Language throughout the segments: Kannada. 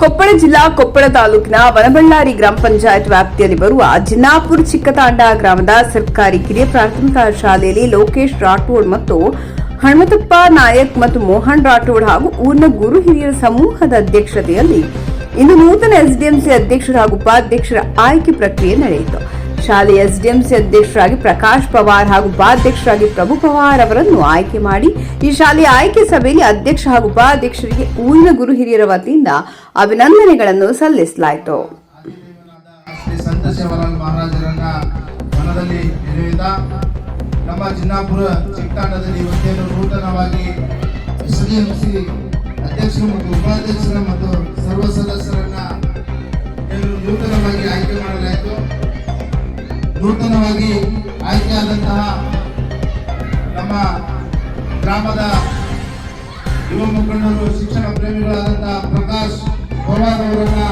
ಕೊಪ್ಪಳ ಜಿಲ್ಲಾ ಕೊಪ್ಪಳ ತಾಲೂಕಿನ ವನಬಳ್ಳಾರಿ ಗ್ರಾಮ ಪಂಚಾಯತ್ ವ್ಯಾಪ್ತಿಯಲ್ಲಿ ಬರುವ ಜಿನ್ನಾಪುರ್ ಚಿಕ್ಕತಾಂಡ ಗ್ರಾಮದ ಸರ್ಕಾರಿ ಕಿರಿಯ ಪ್ರಾಥಮಿಕ ಶಾಲೆಯಲ್ಲಿ ಲೋಕೇಶ್ ರಾಠೋಡ್ ಮತ್ತು ಹನುಮತಪ್ಪ ನಾಯಕ್ ಮತ್ತು ಮೋಹನ್ ರಾಠೋಡ್ ಹಾಗೂ ಊರಿನ ಗುರು ಹಿರಿಯರ ಸಮೂಹದ ಅಧ್ಯಕ್ಷತೆಯಲ್ಲಿ ಇಂದು ನೂತನ ಎಸ್ಡಿಎಂಸಿ ಅಧ್ಯಕ್ಷರ ಹಾಗೂ ಉಪಾಧ್ಯಕ್ಷರ ಆಯ್ಕೆ ಪ್ರಕ್ರಿಯೆ ನಡೆಯಿತು. ಶಾಲೆಯ ಎಸ್ಡಿಎಂಸಿ ಅಧ್ಯಕ್ಷರಾಗಿ ಪ್ರಕಾಶ್ ಪವಾರ್ ಹಾಗೂ ಉಪಾಧ್ಯಕ್ಷರಾಗಿ ಪ್ರಭು ಪವಾರ್ ಅವರನ್ನು ಆಯ್ಕೆ ಮಾಡಿ, ಈ ಶಾಲೆಯ ಆಯ್ಕೆ ಸಭೆಯಲ್ಲಿ ಅಧ್ಯಕ್ಷ ಹಾಗೂ ಉಪಾಧ್ಯಕ್ಷರಿಗೆ ಊರಿನ ಗುರು ಹಿರಿಯರ ವತಿಯಿಂದ ಅಭಿನಂದನೆಗಳನ್ನು ಸಲ್ಲಿಸಲಾಯಿತು. ನಮ್ಮ ಚಿನ್ನಾಪುರ ಚಿಕ್ಕತಾಂಡದಲ್ಲಿ ಇವತ್ತೇನು ನೂತನವಾಗಿ ಎಸ್ ಡಿ ಎಂ ಸಿ ಅಧ್ಯಕ್ಷರು ಮತ್ತು ಉಪಾಧ್ಯಕ್ಷರ ಮತ್ತು ಸರ್ವ ಸದಸ್ಯರನ್ನ ನೂತನವಾಗಿ ಆಯ್ಕೆ ಮಾಡಲಾಯಿತು ನೂತನವಾಗಿ ಆಯ್ಕೆಯಾದಂತಹ ನಮ್ಮ ಗ್ರಾಮದ ಯುವ ಮುಖಂಡರು, ಶಿಕ್ಷಣ ಪ್ರೇಮಿಗಳಾದಂತಹ ಪ್ರಕಾಶ್ ಪವಾರ್ ಅವರನ್ನ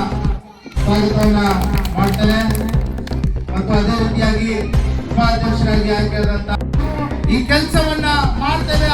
ಸ್ವಾಗತವನ್ನ ಮಾಡ್ತೇನೆ. ಮತ್ತು ಅದೇ ರೀತಿಯಾಗಿ ಉಪಾಧ್ಯಕ್ಷರಾಗಿ ಆಯ್ಕೆಯಾದಂತಹ ಈ ಕೆಲಸವನ್ನ ಮಾಡ್ತೇವೆ.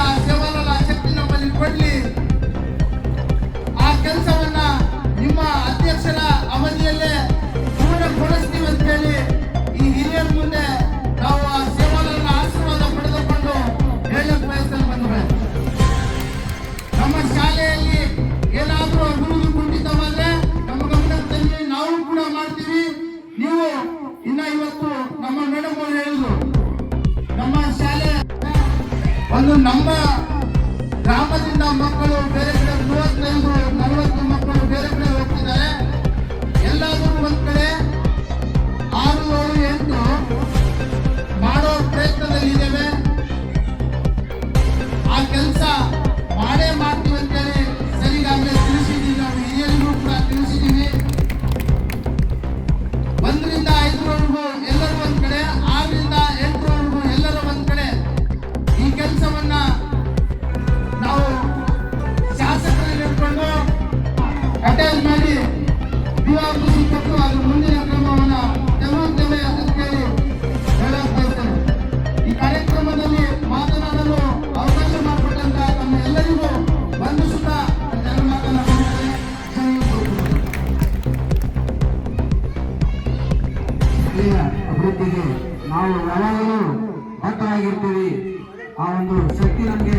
ಒಂದು ನಮ್ಮ ಗ್ರಾಮದಿಂದ ಮಕ್ಕಳು ಬೇರೆ ಕಡೆ ಮೂವತ್ತೈದು, ನಲವತ್ತು ಮಕ್ಕಳು ಬೇರೆ ಕಡೆ ಹೋಗ್ತಿದ್ದಾರೆ. ಎಲ್ಲಾದರೂ ಒಂದ್ ಕಡೆ ಆರು ಅಟ್ಯಾಚ್ ಮಾಡಿ ದಿವಾಕೃಷಿ ಕೊಟ್ಟು ಅದು ಮುಂದಿನ ಕ್ರಮವನ್ನು ತಗೊಳ್ತೇವೆ ಅಂತ ಹೇಳಿ ಹೇಳಕ್ ಈ ಕಾರ್ಯಕ್ರಮದಲ್ಲಿ ಮಾತನಾಡಲು ಅವಕಾಶ ಮಾಡಿಕೊಟ್ಟಂತಹ ತಮ್ಮ ಎಲ್ಲರಿಗೂ ವಂದಿಸುತ್ತಾ ನನ್ನ ಮಾತನ್ನ ಅಭಿವೃದ್ಧಿಗೆ ನಾವು ಯಾವಾಗಲೂ ಬದ್ಧವಾಗಿರ್ತೀವಿ ಆ ಒಂದು ಶಕ್ತಿ ನಮಗೆ